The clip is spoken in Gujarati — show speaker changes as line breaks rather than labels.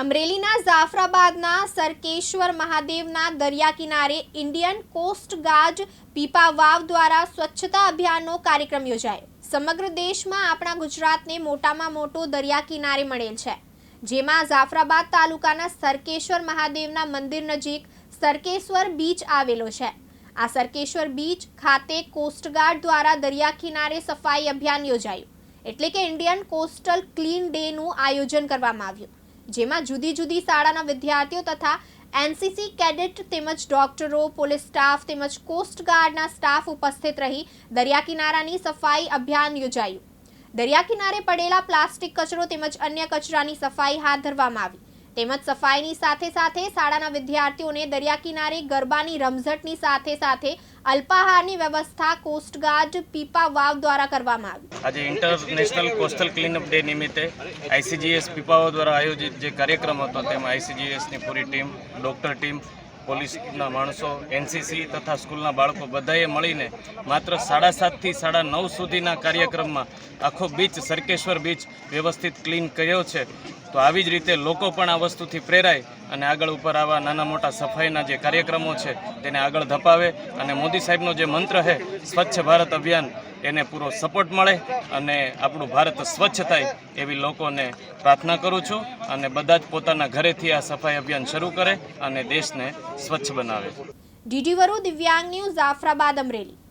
અમરેલીના જાફરાબાદના સરકેશ્વર મહાદેવના દરિયા કિનારે Indian coast guard Pipavav દ્વારા સ્વચ્છતા અભિયાનનો કાર્યક્રમ યોજાયો. સમગ્ર દેશમાં આપણા ગુજરાતને મોટામાં મોટો દરિયા કિનારે મળેલ છે. જેમાં જાફરાબાદ તાલુકાના સરકેશ્વર મહાદેવના મંદિર નજીક સરકેશ્વર બીચ આવેલો છે. આ સરકેશ્વર બીચ ખાતે કોસ્ટગાર્ડ દ્વારા દરિયા કિનારે સફાઈ અભિયાન યોજાયું. એટલે કે ઇન્ડિયન કોસ્ટલ ક્લીન ડેનું આયોજન કરવામાં આવ્યું. જેમાં જુદી જુદી શાળાના વિદ્યાર્થીઓ તથા એનસીસી કેડેટ તેમજ ડોક્ટરો, પોલીસ સ્ટાફ તેમજ કોસ્ટગાર્ડના સ્ટાફ ઉપસ્થિત રહી દરિયા કિનારાની સફાઈ અભિયાન યોજાયું. દરિયા કિનારે પડેલા પ્લાસ્ટિક કચરો તેમજ અન્ય કચરાની સફાઈ હાથ ધરવામાં આવી. તેમજ સફાઈની સાથે સાથે શાળાના વિદ્યાર્થીઓને દરિયા કિનારે ગરબાની રમઝટની સાથે સાથે અલ્પાહારની વ્યવસ્થા કોસ્ટગાર્ડ પીપા વાવ દ્વારા કરવામાં આવી.
આજે ઇન્ટરનેશનલ કોસ્ટલ ક્લીનઅપ ડે નિમિત્તે આઈસીજીએસ પીપાઓ દ્વારા આયોજિત જે કાર્યક્રમ હતો તેમાં આઈસીજીએસની પૂરી ટીમ, ડૉક્ટર ટીમ, પોલીસના માણસો, એનસીસી તથા સ્કૂલના બાળકો બધાએ મળીને માત્ર સાડા સાતથી સાડા નવ સુધીના કાર્યક્રમમાં આખો બીચ, સરકેશ્વર બીચ વ્યવસ્થિત ક્લીન કર્યો છે. તો આવી જ રીતે લોકો પણ આ વસ્તુથી પ્રેરાય અને આગળ ઉપર આવા નાના મોટા સફાઈના જે કાર્યક્રમો છે તેને આગળ ધપાવે અને મોદી સાહેબનો જે મંત્ર છે, સ્વચ્છ ભારત અભિયાન, એને પૂરો સપોર્ટ મળે અને આપણું ભારત સ્વચ્છ થાય એવી લોકોને પ્રાર્થના કરું છું અને બધા જ પોતાના ઘરેથી આ સફાઈ અભિયાન શરૂ કરે અને દેશને સ્વચ્છ બનાવે.
ડીડી વરુ દિવ્યાંગ ન્યૂઝ, જાફરાબાદ અમરેલી.